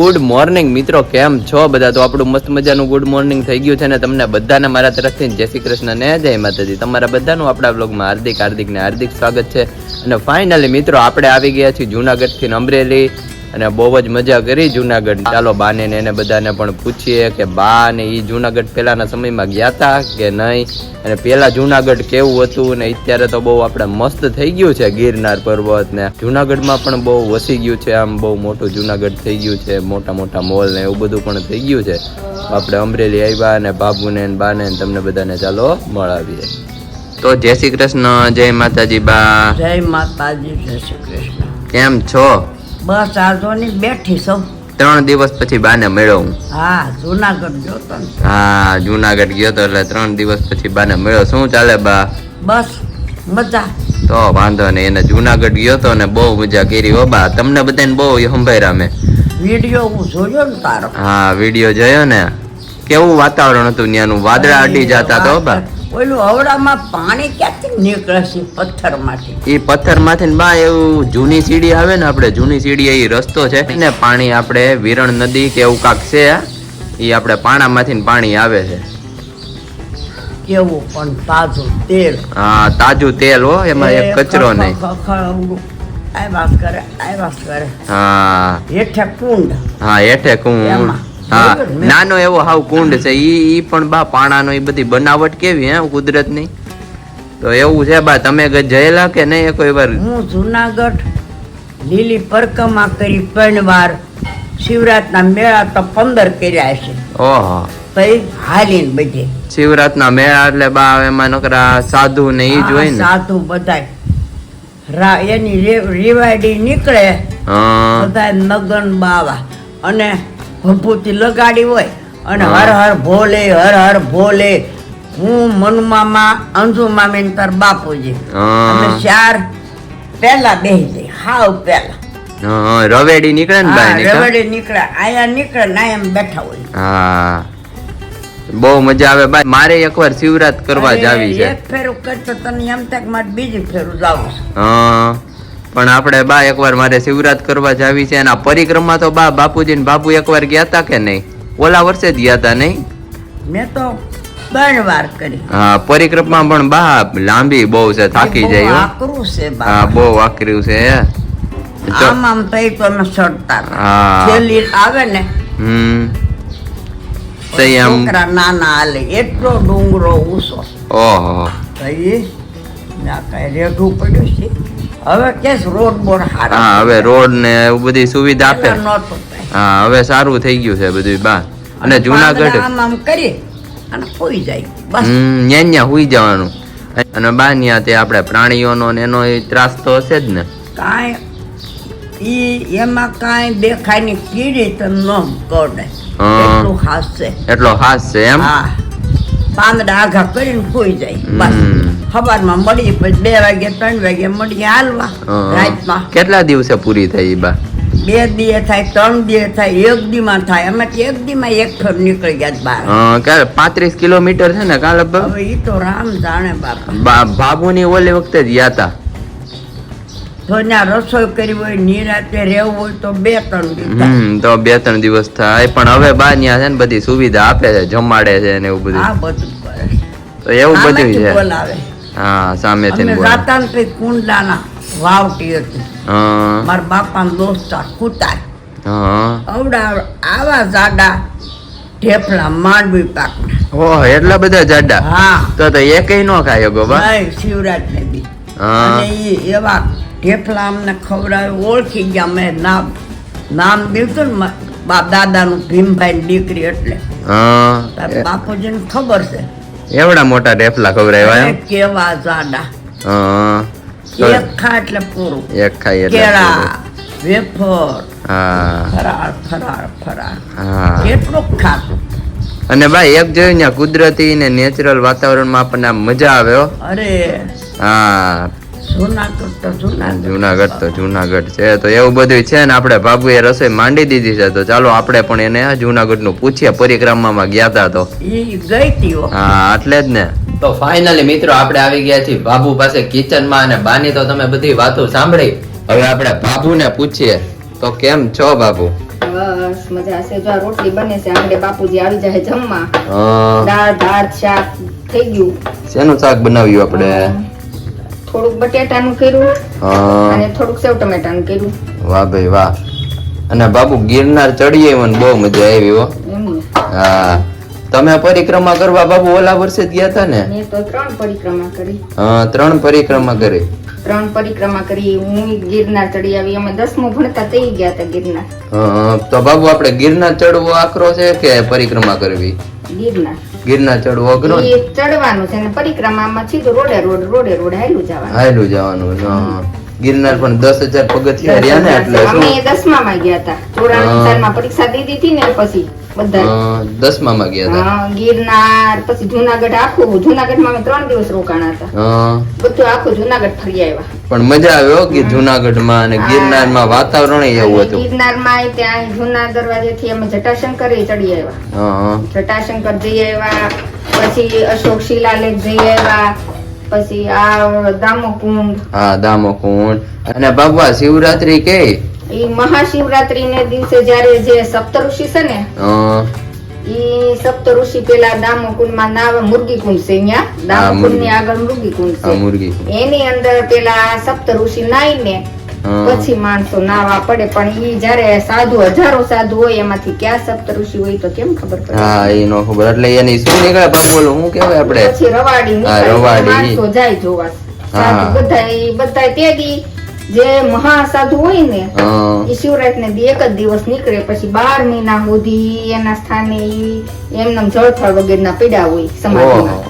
Good morning મિત્રો, કેમ છો બધા? તો આપણું મસ્ત મજાનું ગુડ મોર્નિંગ થઈ ગયું છે ને તમને બધાને મારા તરફથી જય શ્રી કૃષ્ણ ને જય માતાજી. તમારા બધાનું આપણા બ્લોગમાં હાર્દિક હાર્દિક ને હાર્દિક સ્વાગત છે. અને ફાઇનલી મિત્રો, આપણે આવી ગયા છીએ જૂનાગઢથી અમરેલી. અને બહુ જ મજા કરી જુનાગઢ. ચાલો બાને ને એને બધાને પણ પૂછીએ કે બા ને એ જુનાગઢ પહેલાના સમયમાં ગયા હતા કે નહીં? અને પેલા જુનાગઢ કેવું હતું? ને અત્યારે તો બહુ આપણે મસ્ત થઈ ગયું છે ગિરનાર પર્વત ને. જુનાગઢમાં પણ બહુ વસી ગયું છે આમ બહુ મોટું જુનાગઢ થઈ ગયું છે મોટા મોટા મોલ ને એવું બધું પણ થઈ ગયું છે. આપણે અમરેલી આવ્યા અને બાબુને બાને તમને બધાને ચાલો મળાવીએ. તો જય શ્રી કૃષ્ણ જય માતાજી બા. જય માતાજી જય શ્રી કૃષ્ણ. કેમ છો? બસ આજોની બેઠી સૌ ત્રણ દિવસ પછી બાને મળ્યો હું. હા જુનાગઢ ગયો તો હા જુનાગઢ ગયો તો એટલે ત્રણ દિવસ પછી બાને મળ્યો. શું ચાલે બા? બસ મજા. તો વાંધો નહીં એને જુનાગઢ ગયો તો ને બહુ મજા કરી હો બા. તમને બધાને બહુ સંભાયરા મેં વીડિયો હું જોયો ને તારો. હા વીડિયો જોયો ને. કેવું વાતાવરણ હતું ત્યાંનું? વાદળા અટી જતા તો બા. ઓલું હવડામાં પાણી ક્યાંથી નીકળે છે પથ્થરમાંથી? એ પથ્થર બા એવું જૂની સીડી આવે ને આપણે જૂની સીડી એ રસ્તો છે ને પાણી આપણે વિરણ નદી કે એવું કાંક છે એ આપણે પાણામાંથી પાણી આવે છે. કેવું પણ તાજું તેલ. હા તાજું તેલ હો એમાં એક કચરો નહીં. આવાસ કરે આવાસ કરે. હા. હેઠે કુંડ. હા હેઠે કુંડ. હા નાનો એવો હાવ કુંડ છે ઈ ઈ પણ બા પાણાનો ઈ બધી બનાવટ કેવી હે કુદરતની? તો એવું છે બા તમે ગ- જયેલા કે નહીં કોઈ વાર? હું જુનાગઢ લીલી પરકમા કરી ત્રણ વાર શિવરાતના મેળા તો પંદર કર્યા છે. ઓહો. પછી હાલીન બધે. શિવરાતના મેળા એટલે બા એમાં નકરા સાધુ ને ઈ જોઈ ને? સાધુ બધાય. રા એની રેવાડી નીકળે હા. બધા નગન બાવા. અને ભભૂતિ લગાડી હોય અને હર હર ભોલે હર હર ભોલે હું મનુમામા અંજુ મામી તાર બાપુજી. અમે ચાર પહેલા જઈ હાવ પહેલા. રવેડી નીકળે ને ભાઈ? રવડે નીકળે આયા નીકળે ને એમ બેઠા હોય. હા. બહુ મજા આવે ભાઈ મારે એકવાર શિવરાત કરવા જ આવી છે. એક ફેરું કરતો તને એમ થાય કે મારે બીજી ફેરું જાવું છે હા. પણ આપણે બા એકવાર મારે શિવરાત કરવા જાવી છે અને આ પરિક્રમા તો બા બાપુજી ને બાપુ એકવાર ગયા હતા કે નહીં? ઓલા વર્ષે જ ગયા હતા નહીં? મેં તો ત્રણ વાર કરી. હા પરિક્રમા પણ બા લાંબી બહુ છે થાકી જાય આકરું છે હા બહુ આકરું છે આમ આમ થઈ તો અમે ચડતા હા. આવે ને હમ. તઈ આમ છોકરા નાના હાલે એટલો ડુંગરો ઊંચો. ઓહો. તઈ ના કઈ રેઢું પડ્યું છે. હવે કેસ રોડ બોડ હા હવે રોડ ને એવું બધી સુવિધા આપે. હા હવે સારું થઈ ગયું છે બધું બા અને જુનાગઢ આમ આમ કરી અને હોઈ જાય. બસ. ન્યા ન્યા હોઈ જવાનું. અને બા ન્યા તે આપણે પ્રાણીઓનો ને એનો ત્રાસ તો હશે જ ને. કાંઈ ઈ એમાં કાંઈ દેખાયની કીડી તો ન કરડે હા. એટલું ખાસ છે. એટલો હાસ છે એમ? હા. પાંદડા આઘા કરીને ખોઈ જાય. બસ. સવારમાં મળીએ પછી બે વાગે ત્રણ વાગે મળીએ હાલવા રાતમાં. કેટલા દિવસે પૂરી થઈ બા? બે દીએ થાય ત્રણ દીએ થાય એક દીમાં થાય. અમે એક એક દીમાં એક ફેર નીકળી ગયા બહાર. ક્યારે પાંત્રીસ કિલોમીટર છે ને કાં લગભગ? હવે ઈ તો રામ જાણે બાપા. બાબુ ની ઓલી વખતે જ ગયા હતા ત્યાં રસોઈ કરી હોય નિરાતે રહેવું હોય તો બે ત્રણ દિવસ તો બે ત્રણ દિવસ થાય. પણ હવે બા ન્યા છે ને બધી સુવિધા આપે છે જમાડે છે ને એવું બધું. બધું તો એવું બધું છે. બોલાવે. હા ને ને તો વાવટી હતી. હા. મારા બાપાના દોસ્તાર કુતાર હા. આવા જાડા ઢેફલા માંડવી પાકના. ઓહ એટલા બધા જાડા? હા. તો તો એકેય નો ખાય ગો બા નહીં શિવરાજ ને બી હા. અને એવા ઢેફલા અમને ખવડાવે ઓળખી ગયા મેં નામ નામ દીધું ને બાપ દાદાનું ભીમભાઈ દીકરી એટલે. હા. તાર બાપુજીને ખબર છે. એવડા મોટા ઢેફલા ખવડાવ્યા કેવા જાડા. હા. એક ખા એટલે પૂરું. એક ખાઈ એટલે કેળા વેફર. હા. ફરાળ ફરાળ ફરાળ. હા. કેટલું ખાતું અને ભાઈ એક જોયું ને કુદરતી ને નેચરલ વાતાવરણમાં આપણને મજા આવે અરે. હા. જુનાગઢ તો જુનાગઢ જુનાગઢ તો જુનાગઢ છે તો એવું બધું છે ને આપણે બાબુએ રસોઈ માંડી દીધી છે તો ચાલો આપણે પણ એને જુનાગઢનું પૂછીએ પરિક્રમામાં ગયા હતા તો. હો. એટલે જ ને. તો ફાઇનલી મિત્રો આપણે આવી ગયા છીએ બાબુ પાસે કિચનમાં અને બાની તો તમે બધી વાતો સાંભળી. હવે આપણે બાબુને પૂછીએ તો કેમ છો બાબુ બસ મજા છે. જો આ રોટલી બને છે આંગળે બાપુજી આવી જાય જમવા. દાળ ભાત શાક થઈ ગયું. શેનું શાક બનાવ્યું આપણે? થોડુંક બટેટાનું કર્યું અને થોડુંક સેવ ટમેટાનું કર્યું. વાહ ભાઈ વાહ. અને બાબુ ગિરનાર ચડીએ મને બહુ મજા આવી હો. હા. તમે પરિક્રમા કરવા બાબુ ઓલા વર્ષે જ ગયા હતા ને? મેં તો ત્રણ પરિક્રમા કરી. હા ત્રણ પરિક્રમા કરી. ત્રણ પરિક્રમા કરી. હું ગિરનાર ચડી આવી. અમે દસમું ભણતા થઈ ગયા હતા ગિરનાર. હા, તો બાબુ આપણે ગિરનાર ચડવો આકરો છે કે પરિક્રમા કરવી? ગિરનાર. ગિરનાર ચડવો અઘરો એ ચડવાનું છે અને પરિક્રમામાં સીધું રોડે રોડ રોડે રોડ હાલું જવાનું. હાયલું જવાનું હા. ગિરનાર પણ દસ હજાર પગથિયા રહ્યા ને એટલે અમે દસમા માં ગયા હતા. ચોરાણું. સાલમાં પરીક્ષા દીધી હતી ને પછી બધા. દસમામાં ગયા હતા ગિરનાર પછી જુનાગઢ આખું. જુનાગઢમાં અમે ત્રણ દિવસ રોકાણા હતા. બધું આખું જુનાગઢ ફરી આવ્યા. પણ મજા આવ્યો કે જુનાગઢમાં અને ગિરનારમાં વાતાવરણ એવું હતું. ગિરનારમાં ત્યાં જૂના દરવાજેથી અમે જટાશંકર ચડી આવ્યા. જટાશંકર જઈ આવ્યા પછી અશોક શિલાલેખ જઈ આવ્યા પછી આ દામોકુંડ. હા દામોકુંડ. અને બાબા શિવરાત્રી કે ઈ મહાશિવરાત્રી ને દિવસે જયારે જે સપ્તઋષિ છે ને ઈ સપ્તઋષિ પેલા દામોકુંડમાં નાવે મુરગી કુંડ છે અહીંયા દામોકુંડની આગળ મુરગી કુંડ છે. એની અંદર પેલા સપ્તઋષિ નાઈ ને પછી માણસો નાવા પડે પણ ઈ જયારે સાધુ હજારો સાધુ હોય એમાંથી ક્યાં સપ્તઋષિ હોય તો કેમ ખબર પડે? હા એ નો ખબર. એટલે એની શું નીકળે? બાબુ હું શું આપણે? પછી રવાડી રવાડી. માણસો જાય જોવા. બધા બધા તે દી જે મહાસાધુ હોય ને એ શિવરાત ને એક જ દિવસ નીકળે પછી બાર મહિના સુધી એના સ્થાને એમને જળથળ વગેરેના પીડા હોય ઓહો. સમાધિમાં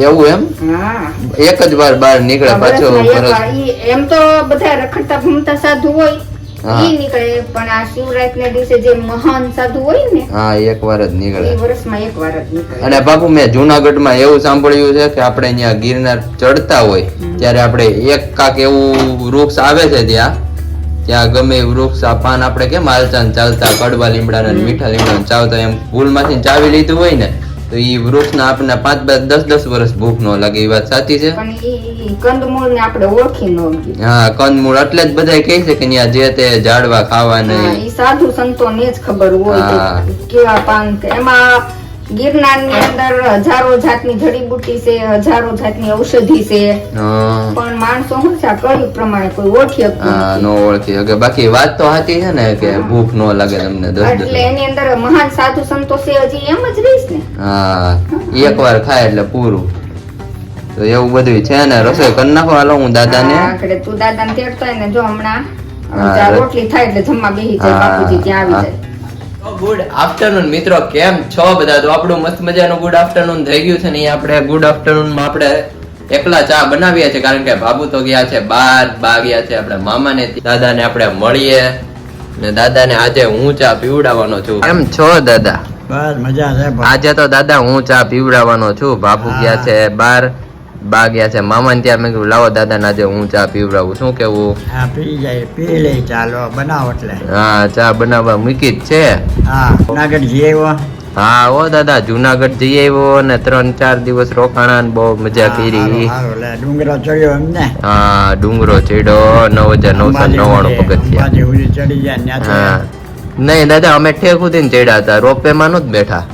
એવું એમ હા એક જ વાર બહાર નીકળે પાછો એમ તો બધા રખડતા ભૂમતા સાધુ હોય. ઈ નીકળે પણ આ શિવરાત દિવસે જે મહાન સાધુ હોય ને હા એક વાર જ નીકળે. વર્ષમાં એક વાર જ નીકળે. અને બાપુ મેં જુનાગઢમાં એવું સાંભળ્યું છે કે આપણે ત્યાં ગિરનાર ચડતા હોય ત્યારે આપણે એક કાક એવું વૃક્ષ આવે છે ત્યાં ત્યાં ગમે વૃક્ષ આ પાન આપણે કેમ હાલતા ચાલતા કડવા લીમડા ને મીઠા લીમડા ચાવતા એમ ભૂલમાંથી ચાવી લીધું હોય ને તો ઈ વૃક્ષના આપણને પાંચ પાંચ દસ દસ વર્ષ ભૂખ ન લાગે એ વાત સાચી છે? કંદમૂળ ને આપણે ઓળખી ન હા કંદમૂળ એટલે જ બધા કહે છે કે ત્યાં જે તે ઝાડવા ખાવા નહીં સાધુ સંતો ને જ ખબર હોય કેવા પાન એમાં ગિરનારની અંદર હજારો જાતની જડીબુટી છે હજારો જાતની ઔષધિ છે. પણ માણસો શું છે કયું પ્રમાણે કોઈ ઓળખી શકતું નો ઓળખી શકે. બાકી વાત તો સાચી છે ને કે ભૂખ નો લાગે તમને એટલે એની અંદર મહાન સાધુ સંતો છે હજી એમ જ રહીશ ને. હા એક વાર ખાય એટલે પૂરું. તો એવું બધું છે ને રસોઈ કરી નાખો હાલો હું દાદાને. ને એટલે તું દાદા ને તેડતો ને જો હમણાં હા, રોટલી થાય એટલે જમવા બેસી જાય બાપુજી ત્યાં આવી જાય. ગુડ આફ્ટરનૂન મિત્રો. કેમ છો બધા? તો આપણું મસ્ત મજાનું ગુડ આફ્ટરનૂન થઈ ગયું છે ને આપણે ગુડ આફ્ટરનૂનમાં આપણે એકલા ચા બનાવ્યા છે કારણ કે બાબુ તો ગયા છે બાર બા ગયા છે આપણે મામાને. દાદાને આપણે મળીએ. ને દાદાને આજે હું ચા પીવડાવવાનો છું. કેમ છો દાદા? બસ મજા છે આજે તો દાદા હું ચા પીવડાવવાનો છું. બાપુ ગયા છે બાર. બા ગયા છે. મામા ને ત્યાં મેં કીધું લાવો દાદા ના જે હું ચા પીવડાવું. શું કેવું? હા પી જાય પી લે ચાલો બનાવો એટલે. હા ચા બનાવવા મૂકી જ છે. હા જુનાગઢ જઈ આવ્યો? હા ઓ દાદા જુનાગઢ જઈ આવ્યો અને ત્રણ ચાર દિવસ રોકાણા ને બહુ મજા કરી. ડુંગરો ચડ્યો એમને. હા ડુંગરો ચડ્યો નવ હજાર નવસો નવ્વાણું પગથિયા. ચડી જાય હા. નહીં દાદા અમે ઠેક સુધી ચડ્યા હતા. રોપવે માં જ બેઠા.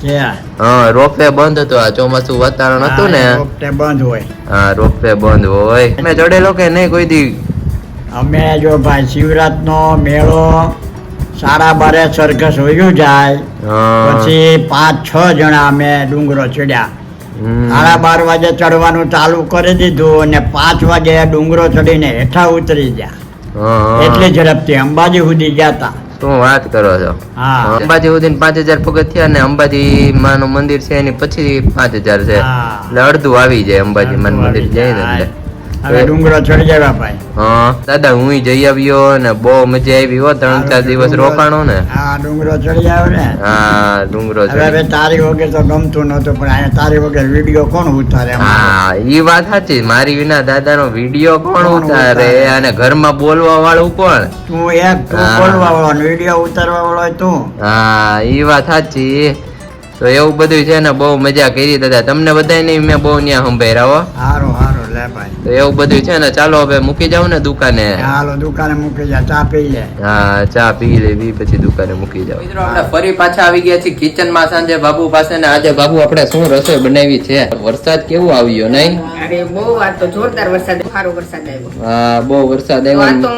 હા રોપવે બંધ હતો. આ ચોમાસું વાતાવરણ હતું ને. રોપવે બંધ હોય. હા રોપવે બંધ હોય. અમે ચડેલો કે નહીં કોઈ દી? અમે જો ભાઈ શિવરાત નો મેળો સારા બારે સરઘસ વયું જાય પછી પાંચ છ જણા અમે ડુંગરો ચડ્યા. સાડા બાર વાગે ચડવાનું ચાલુ કરી દીધું અને પાંચ વાગે ડુંગરો ચડીને હેઠા ઉતરી ગયા. એટલી ઝડપથી અંબાજી સુધી ગયા તા. શું વાત કરો છો? અંબાજી સુધી પાંચ હજાર પગથિયા અને અંબાજી માનું મંદિર છે એની પછી પાંચ હજાર છે. એટલે અડધું આવી જાય અંબાજી માનું મંદિર જાય. ને એટલે. હવે ડુંગરો ચડી જાય ભાઈ. હા દાદા હું જઈ આવ્યો ને બહુ મજા આવી હો ત્રણ ચાર દિવસ રોકાણો ને. હા ડુંગરો ચડી આવ્યો ને. હા ડુંગરો ચડી. હવે તારી વગર તો ગમતું નતું પણ અહીંયા તારી વગર વીડિયો કોણ ઉતારે? હા ઈ વાત સાચી મારી વિના દાદાનો વીડિયો કોણ ઉતારે? અને ઘરમાં બોલવા વાળું કોણ? તું એક તું બોલવા વાળો વીડિયો ઉતારવા વાળો તું. હા ઈ વાત સાચી. તો એવું બધું છે ને બહુ મજા કરી દાદા. તમને બધાય મેં બહુ ન્યા સંભાઈ રહો હારું લે ભાઈ. તો એવું બધું છે ને ચાલો હવે મૂકી જાવ ને દુકાને. હાલો દુકાને મૂકી જા ચા પીએ હા ચા પી લેવી પછી દુકાને મૂકી જાવ મિત્રો આપણે ફરી પાછા આવી ગયા છીએ કિચનમાં સાંજે બાબુ પાસે ને આજે બાબુ આપણે શું રસોઈ બનાવી છે? વરસાદ કેવો આવ્યો નહીં? અરે બહુ આ તો જોરદાર વરસાદ સારો વરસાદ આવ્યો. હા બહુ વરસાદ આવ્યો. તો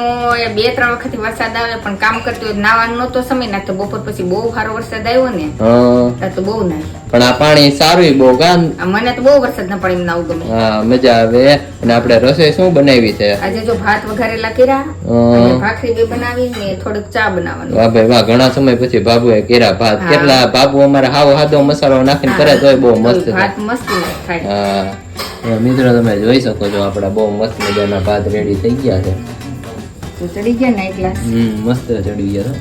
બે ત્રણ વખત વરસાદ આવે પણ કામ કરતો નાવાનું નતો સમય નાખતો બપોર પછી બહુ સારો વરસાદ આવ્યો ને. હા. તો બહુ નાય પણ આ પાણી સારું બહુ ગામ મને તો બહુ વરસાદ ના પાણી નાવું ગમે. હા મજા આવે. અને આપણે રસોઈ શું બનાવી છે? આજે જો ભાત વઘારેલા કર્યા અને ભાખરી બે બનાવી ને થોડુંક ચા બનાવવાનું. વાહ ભાઈ વાહ ઘણા સમય પછી બાબુએ કેરા ભાત. કેટલા બાબુ અમારે હાવ હાદો મસાલો નાખીને કરે તોય બહુ મસ્ત ભાત મસ્ત થાય. હા. મિત્રો તમે જોઈ શકો છો આપણા બહુ મસ્ત મજાના ભાત રેડી થઈ ગયા છે. તો ચડી ગયા ને એક ગ્લાસ. હમ મસ્ત ચડી ગયા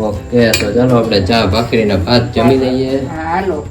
ઓકે તો ચાલો આપણે ચા ભાખરીને ભાત જમી લઈએ. હાલો.